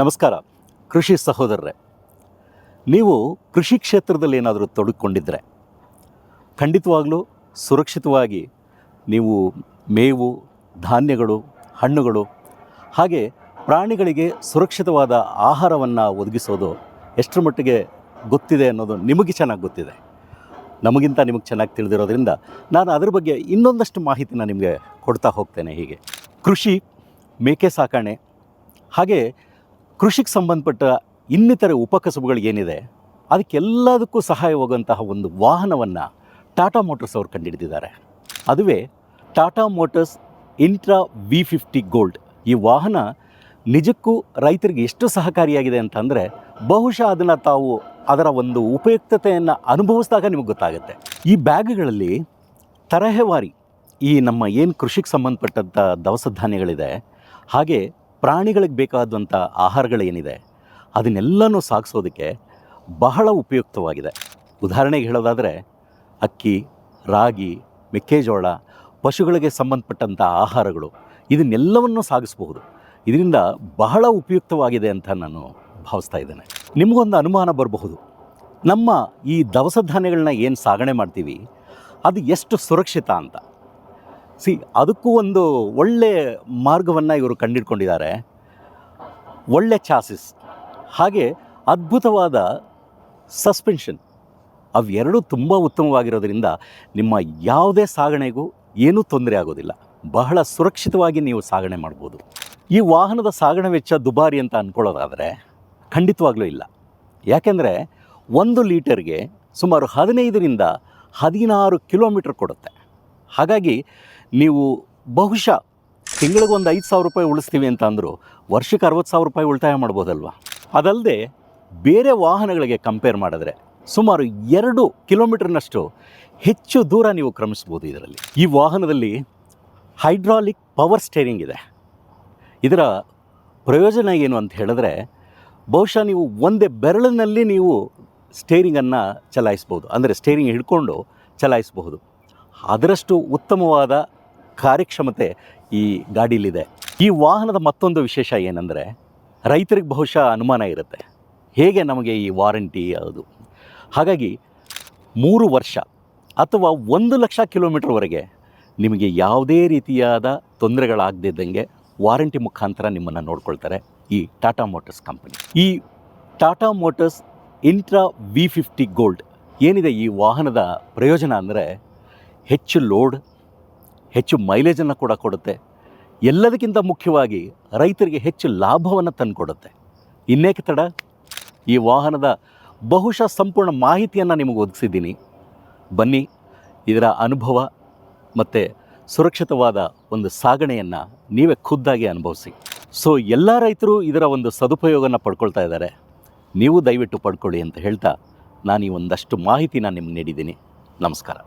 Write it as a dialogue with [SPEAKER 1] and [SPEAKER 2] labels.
[SPEAKER 1] ನಮಸ್ಕಾರ. ಕೃಷಿ ಸಹೋದರರೇ, ನೀವು ಕೃಷಿ ಕ್ಷೇತ್ರದಲ್ಲಿ ಏನಾದರೂ ತೊಡಗಿಕೊಂಡಿದ್ದರೆ ಖಂಡಿತವಾಗಲೂ ಸುರಕ್ಷಿತವಾಗಿ ನೀವು ಮೇವು, ಧಾನ್ಯಗಳು, ಹಣ್ಣುಗಳು, ಹಾಗೆ ಪ್ರಾಣಿಗಳಿಗೆ ಸುರಕ್ಷಿತವಾದ ಆಹಾರವನ್ನು ಒದಗಿಸೋದು ಎಷ್ಟರ ಮಟ್ಟಿಗೆ ಗೊತ್ತಿದೆ ಅನ್ನೋದು ನಿಮಗೆ ಚೆನ್ನಾಗಿ ಗೊತ್ತಿದೆ. ನಮಗಿಂತ ನಿಮಗೆ ಚೆನ್ನಾಗಿ ತಿಳಿದಿರೋದ್ರಿಂದ ನಾನು ಅದ್ರ ಬಗ್ಗೆ ಇನ್ನೊಂದಷ್ಟು ಮಾಹಿತಿನ ನಿಮಗೆ ಕೊಡ್ತಾ ಹೋಗ್ತೇನೆ ಹೀಗೆ. ಕೃಷಿ ಮೇಕೆ ಸಾಕಣೆ, ಹಾಗೆ ಕೃಷಿಗೆ ಸಂಬಂಧಪಟ್ಟ ಇನ್ನಿತರ ಉಪಕಸಬುಗಳು ಏನಿದೆ ಅದಕ್ಕೆಲ್ಲದಕ್ಕೂ ಸಹಾಯವಾಗುವಂತಹ ಒಂದು ವಾಹನವನ್ನು ಟಾಟಾ ಮೋಟರ್ಸ್ ಅವರು ಕಂಡುಹಿಡಿದಿದ್ದಾರೆ ಅದುವೇ Tata motors Intra V fifty gold. ಈ ವಾಹನ ನಿಜಕ್ಕೂ ರೈತರಿಗೆ ಎಷ್ಟು ಸಹಕಾರಿಯಾಗಿದೆ ಅಂತಂದರೆ, ಬಹುಶಃ ಅದನ್ನು ತಾವು ಅದರ ಒಂದು ಉಪಯುಕ್ತತೆಯನ್ನು ಅನುಭವಿಸಿದಾಗ ನಿಮಗೆ ಗೊತ್ತಾಗುತ್ತೆ. ಈ ಬ್ಯಾಗ್ಗಳಲ್ಲಿ ತರಹೇವಾರಿ ಈ ನಮ್ಮ ಏನು ಕೃಷಿಗೆ ಸಂಬಂಧಪಟ್ಟಂಥ ದವಸ ಧಾನ್ಯಗಳಿದೆ, ಹಾಗೆ ಪ್ರಾಣಿಗಳಿಗೆ ಬೇಕಾದಂಥ ಆಹಾರಗಳೇನಿದೆ, ಅದನ್ನೆಲ್ಲನೂ ಸಾಗಿಸೋದಕ್ಕೆ ಬಹಳ ಉಪಯುಕ್ತವಾಗಿದೆ. ಉದಾಹರಣೆಗೆ ಹೇಳೋದಾದರೆ, ಅಕ್ಕಿ, ರಾಗಿ, ಮೆಕ್ಕೆಜೋಳ, ಪಶುಗಳಿಗೆ ಸಂಬಂಧಪಟ್ಟಂಥ ಆಹಾರಗಳು, ಇದನ್ನೆಲ್ಲವನ್ನು ಸಾಗಿಸಬಹುದು. ಇದರಿಂದ ಬಹಳ ಉಪಯುಕ್ತವಾಗಿದೆ ಅಂತ ನಾನು ಭಾವಿಸ್ತಾ ಇದ್ದೇನೆ. ನಿಮಗೊಂದು ಅನುಮಾನ ಬರಬಹುದು. ನಮ್ಮ ಈ ದವಸ ಧಾನ್ಯಗಳನ್ನ ಏನು ಸಾಗಣೆ ಮಾಡ್ತೀವಿ, ಅದು ಎಷ್ಟು ಸುರಕ್ಷಿತ ಅಂತ. ಸಿ ಅದಕ್ಕೂ ಒಂದು ಒಳ್ಳೆ ಮಾರ್ಗವನ್ನು ಇವರು ಕಂಡಿಡ್ಕೊಂಡಿದ್ದಾರೆ. ಒಳ್ಳೆ ಚಾಸಿಸ್. ಹಾಗೆ ಅದ್ಭುತವಾದ ಸಸ್ಪೆನ್ಷನ್. ಅವೆರಡೂ ತುಂಬ ಉತ್ತಮವಾಗಿರೋದ್ರಿಂದ ನಿಮ್ಮ ಯಾವುದೇ ಸಾಗಣೆಗೂ ಏನೂ ತೊಂದರೆ ಆಗೋದಿಲ್ಲ. ಬಹಳ ಸುರಕ್ಷಿತವಾಗಿ ನೀವು ಸಾಗಣೆ ಮಾಡ್ಬೋದು. ಈ ವಾಹನದ ಸಾಗಣೆ ವೆಚ್ಚ ದುಬಾರಿ ಅಂತ ಅಂದ್ಕೊಳ್ಳೋದಾದರೆ ಖಂಡಿತವಾಗ್ಲೂ ಇಲ್ಲ. ಯಾಕೆಂದರೆ ಒಂದು ಲೀಟರ್ಗೆ ಸುಮಾರು ಹದಿನೈದರಿಂದ ಹದಿನಾರು ಕಿಲೋಮೀಟ್ರ್ ಕೊಡುತ್ತೆ. ಹಾಗಾಗಿ ನೀವು ಬಹುಶಃ ತಿಂಗಳಿಗೆ ಒಂದು ಐದು ಸಾವಿರ ರೂಪಾಯಿ ಉಳಿಸ್ತೀವಿ ಅಂತ ಅಂದರು ವರ್ಷಕ್ಕೆ ಅರವತ್ತು ಸಾವಿರ ರೂಪಾಯಿ ಉಳಿತಾಯ ಮಾಡ್ಬೋದಲ್ವ? ಅದಲ್ಲದೆ ಬೇರೆ ವಾಹನಗಳಿಗೆ ಕಂಪೇರ್ ಮಾಡಿದ್ರೆ ಸುಮಾರು ಎರಡು ಕಿಲೋಮೀಟರ್ನಷ್ಟು ಹೆಚ್ಚು ದೂರ ನೀವು ಕ್ರಮಿಸ್ಬೋದು ಇದರಲ್ಲಿ. ಈ ವಾಹನದಲ್ಲಿ ಹೈಡ್ರಾಲಿಕ್ ಪವರ್ ಸ್ಟೇರಿಂಗ್ ಇದೆ. ಇದರ ಪ್ರಯೋಜನ ಏನು ಅಂತ ಹೇಳಿದ್ರೆ ಬಹುಶಃ ನೀವು ಒಂದೇ ಬೆರಳಿನಲ್ಲಿ ನೀವು ಸ್ಟೇರಿಂಗನ್ನು ಚಲಾಯಿಸ್ಬೋದು. ಅಂದರೆ ಸ್ಟೇರಿಂಗ್ ಹಿಡ್ಕೊಂಡು ಚಲಾಯಿಸಬಹುದು. ಅದರಷ್ಟು ಉತ್ತಮವಾದ ಕಾರ್ಯಕ್ಷಮತೆ ಈ ಗಾಡೀಲಿದೆ ಈ ವಾಹನದ ಮತ್ತೊಂದು ವಿಶೇಷ ಏನಂದರೆ, ರೈತರಿಗೆ ಬಹುಶಃ ಅನುಮಾನ ಇರುತ್ತೆ. ಹೇಗೆ ನಮಗೆ ಈ ವಾರಂಟಿ ಅದು? ಹಾಗಾಗಿ, ಮೂರು ವರ್ಷ ಅಥವಾ ಒಂದು ಲಕ್ಷ ಕಿಲೋಮೀಟ್ರ್ವರೆಗೆ ನಿಮಗೆ ಯಾವುದೇ ರೀತಿಯಾದ ತೊಂದರೆಗಳಾಗದಿದ್ದಂಗೆ ವಾರಂಟಿ ಮುಖಾಂತರ ನಿಮ್ಮನ್ನು ನೋಡ್ಕೊಳ್ತಾರೆ ಈ ಟಾಟಾ ಮೋಟರ್ಸ್ ಕಂಪನಿ. ಈ Tata motors Intra V fifty gold ಏನಿದೆ ಈ ವಾಹನದ ಪ್ರಯೋಜನ ಅಂದರೆ ಹೆಚ್ಚು ಲೋಡ್, ಹೆಚ್ಚು ಮೈಲೇಜನ್ನು ಕೂಡ ಕೊಡುತ್ತೆ. ಎಲ್ಲದಕ್ಕಿಂತ ಮುಖ್ಯವಾಗಿ ರೈತರಿಗೆ ಹೆಚ್ಚು ಲಾಭವನ್ನು ತಂದುಕೊಡುತ್ತೆ. ಇನ್ನೇಕೆ ತಡ? ಈ ವಾಹನದ ಬಹುಶಃ ಸಂಪೂರ್ಣ ಮಾಹಿತಿಯನ್ನು ನಿಮಗೆ ಒದಗಿಸಿದ್ದೀನಿ. ಬನ್ನಿ, ಇದರ ಅನುಭವ ಮತ್ತು ಸುರಕ್ಷಿತವಾದ ಒಂದು ಸಾಗಣೆಯನ್ನು ನೀವೇ ಖುದ್ದಾಗಿ ಅನುಭವಿಸಿ. ಸೊ ಎಲ್ಲ ರೈತರು ಇದರ ಒಂದು ಸದುಪಯೋಗನ ಪಡ್ಕೊಳ್ತಾ ಇದ್ದಾರೆ. ನೀವು ದಯವಿಟ್ಟು ಪಡ್ಕೊಳ್ಳಿ ಅಂತ ಹೇಳ್ತಾ ನಾನು ಈ ಒಂದಷ್ಟು ಮಾಹಿತಿನ ನಿಮ್ಗೆ ನೀಡಿದ್ದೀನಿ. ನಮಸ್ಕಾರ.